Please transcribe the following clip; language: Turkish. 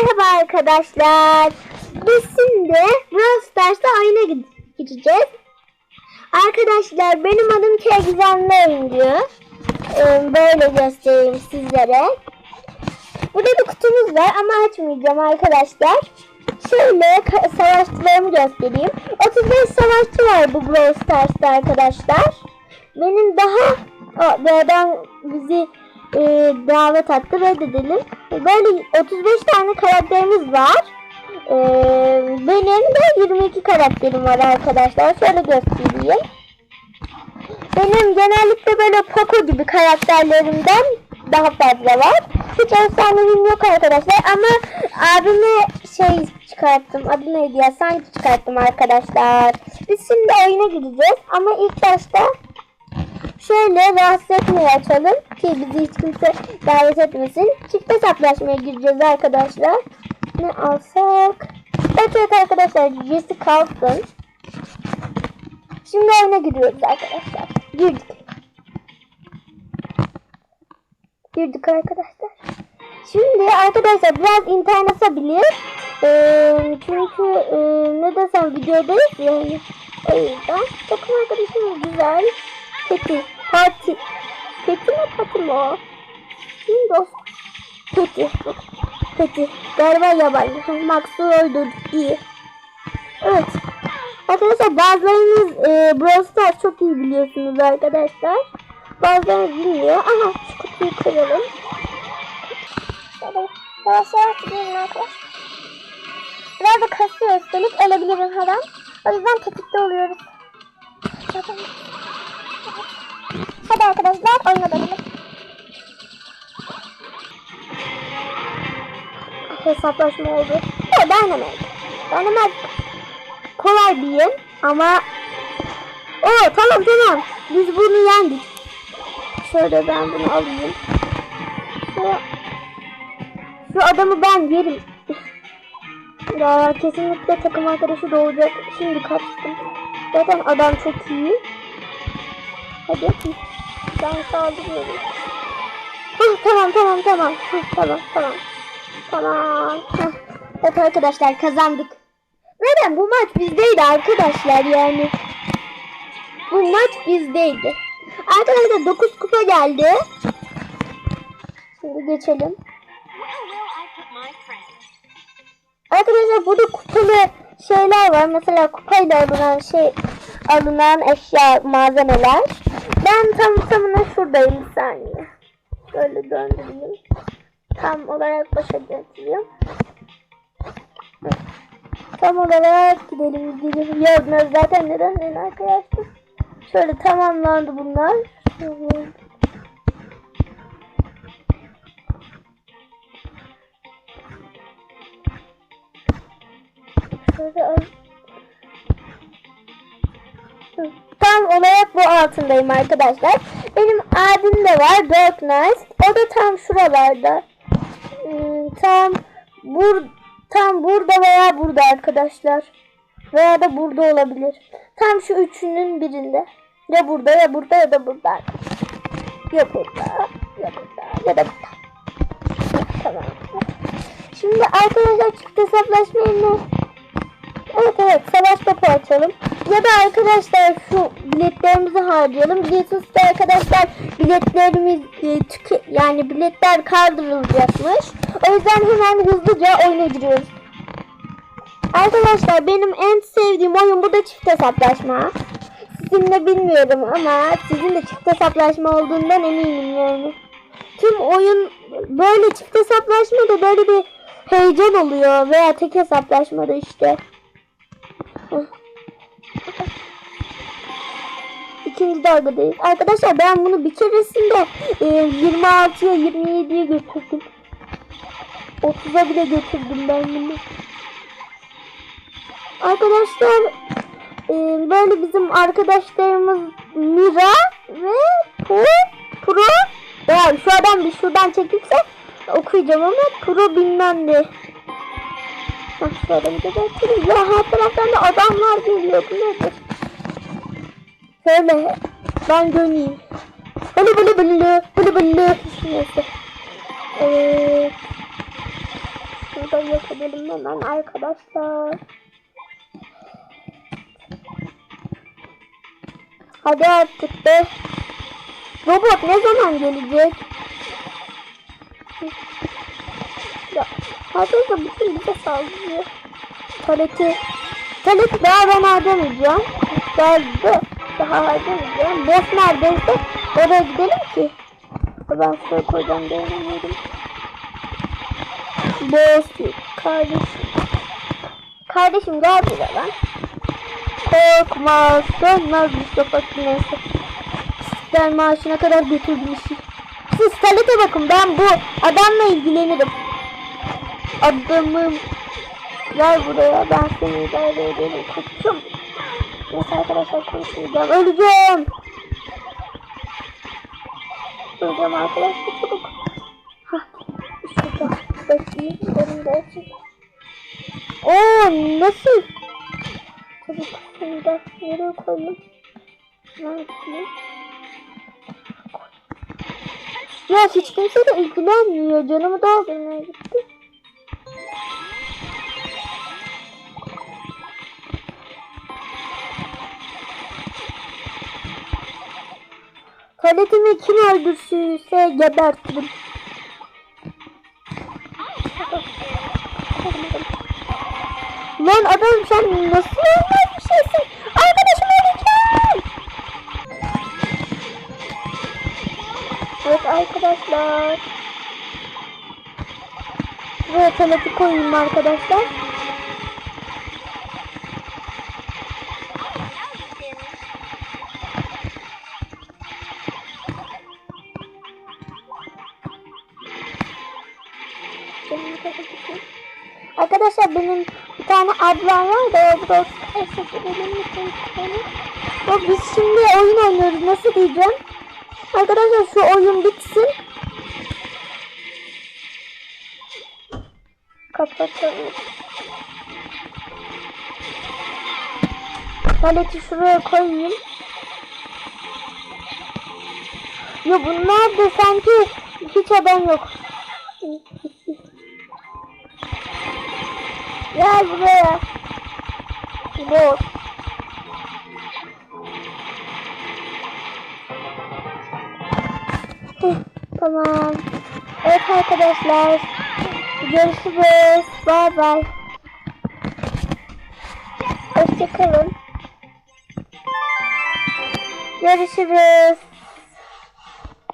Merhaba arkadaşlar. Biz şimdi Brawl Stars'ta oyuna gid- gideceğiz. Arkadaşlar benim adım Kegzenli Oyuncu. Ee, böyle göstereyim sizlere. Burada bir kutumuz var ama açmayacağım arkadaşlar. Şöyle savaşçılarımı göstereyim. 35 savaşçı var bu Brawl Stars'ta arkadaşlar. Benim daha o, bir adam bizi e, davet attı reddedelim. Böyle 35 tane karakterimiz var. E, benim de 22 karakterim var arkadaşlar. Şöyle göstereyim. Benim genellikle böyle Poco gibi karakterlerimden daha fazla var. Hiç efsanevim yok arkadaşlar ama abime şey çıkarttım. Adı neydi ya? Sanki çıkarttım arkadaşlar. Biz şimdi oyuna gideceğiz ama ilk başta şöyle rahatsız etmeyi açalım ki bizi hiç kimse davet etmesin. Çift hesaplaşmaya gireceğiz arkadaşlar. Ne alsak? Evet arkadaşlar Jesse kalsın. Şimdi oyuna giriyoruz arkadaşlar. Girdik. Girdik arkadaşlar. Şimdi arkadaşlar biraz internet abilir. Ee, çünkü e, ne desem videodayız yani. O yüzden takım arkadaşımız güzel. Peti. Parti. Peti mi pati mi o? Dost? Peti. Peti. Galiba yabancı. Max'ı öldürdü. İyi. Evet. Arkadaşlar bazılarınız e, Brawl Stars çok iyi biliyorsunuz arkadaşlar. Bazılarınız bilmiyor. Aha şu kutuyu kıralım. Şöyle yavaş yavaş gidelim arkadaşlar. Biraz da kasıyor üstelik ölebilirim her an. O yüzden tetikte oluyoruz. Zaten- Hadi arkadaşlar oyuna dönelim. Hesaplaşma oldu. O Dynamite. Dynamite kolay bir yer ama Oo tamam tamam. Biz bunu yendik. Şöyle ben bunu alayım. Şu, şu adamı ben yerim. Ya kesinlikle takım arkadaşı doğacak. Şimdi kaçtım. Zaten adam çok iyi. Hadi. Ben saldırıyorum. Hah, tamam tamam tamam. Hah, tamam tamam. Tamam. Hah. Evet arkadaşlar kazandık. Neden bu maç bizdeydi arkadaşlar yani. Bu maç bizdeydi. Arkadaşlar 9 kupa geldi. Şimdi geçelim. Arkadaşlar burada kupalı şeyler var. Mesela kupayla alınan şey alınan eşya malzemeler. Ben tam tamına şuradayım saniye. Böyle döndüreyim. Tam olarak başa getireyim. Tam olarak gidelim gidelim. Gördünüz zaten neden neden arkadaşlar. Şöyle tamamlandı bunlar. Şöyle. Şöyle Tam olarak bu altındayım arkadaşlar. Benim abim de var Dark Knight. O da tam şuralarda. Hmm, Tam bur tam burada veya burada arkadaşlar. Veya da burada olabilir. Tam şu üçünün birinde. Ya burada ya burada ya da burada. Ya burada ya burada ya da burada. Tamam. Şimdi arkadaşlar çift hesaplaşma yerine Evet evet savaş topu açalım. Ya da arkadaşlar şu biletlerimizi harcayalım. Biliyorsunuz ki arkadaşlar biletlerimiz e, tüke yani biletler kaldırılacakmış. O yüzden hemen hızlıca oyuna giriyoruz. Arkadaşlar benim en sevdiğim oyun bu da çift hesaplaşma. Sizinle bilmiyorum ama sizin de çift hesaplaşma olduğundan eminim yani. Tüm oyun böyle çift hesaplaşmada böyle bir heyecan oluyor veya tek hesaplaşmada işte. İkinci dalgadayız. Arkadaşlar ben bunu bir keresinde e, 26'ya 27'ye götürdüm. 30'a bile götürdüm ben bunu. Arkadaşlar e, böyle bizim arkadaşlarımız Mira ve Pro, Pro yani şu adam bir şuradan çekilse okuyacağım ama Pro bilmem ne. Bak şöyle bir de göstereyim. Ya her taraftan da adamlar geliyor. Bu nedir? Şöyle ben döneyim. Bılı bılı bılı bılı bılı. Neyse. Evet. Hı. Şurada yok edelim hemen arkadaşlar. Hadi artık be. Robot ne zaman gelecek? Ya, Hazır da bütün bize saldırıyor. Paleti. Paleti daha ben harcamayacağım. Geldi. Daha harcamayacağım. Boss neredeyse oraya gidelim ki. Ben şuraya koyacağım beğenmiyorum. Boss. Kardeşim. Kardeşim gel buraya lan. Korkmaz. Dönmez Mustafa neyse. İstiklal maaşına kadar götürdüm işi. Siz talete bakın ben bu adamla ilgilenirim. Adamım. Gel buraya ben seni idare ederim. Koçum. Neyse arkadaşlar konuşmayacağım. Öleceğim. Öleceğim arkadaşlar çabuk. Hah. Bekleyeyim. Önümde olsun. Oo nasıl? Çabuk şunu da yere koyayım. Nerede? Ya hiç kimse de ilgilenmiyor. Canımı doldurmaya gitti. Taletimi kim öldürürse gebertirim. Lan adam sen nasıl normal bir şeysin? Arkadaşım öleceğim. Evet arkadaşlar. Buraya taleti koyayım arkadaşlar. Arkadaşlar benim bir tane ablam var da tane. Bak biz şimdi oyun oynuyoruz. Nasıl diyeceğim? Arkadaşlar şu oyun bitsin. Kapatalım. Paleti şuraya koyayım. Ya bunlar da sanki hiç adam yok. Gel buraya. Boş. Tamam. Evet arkadaşlar. Görüşürüz. Bay bay. Hoşçakalın. Görüşürüz.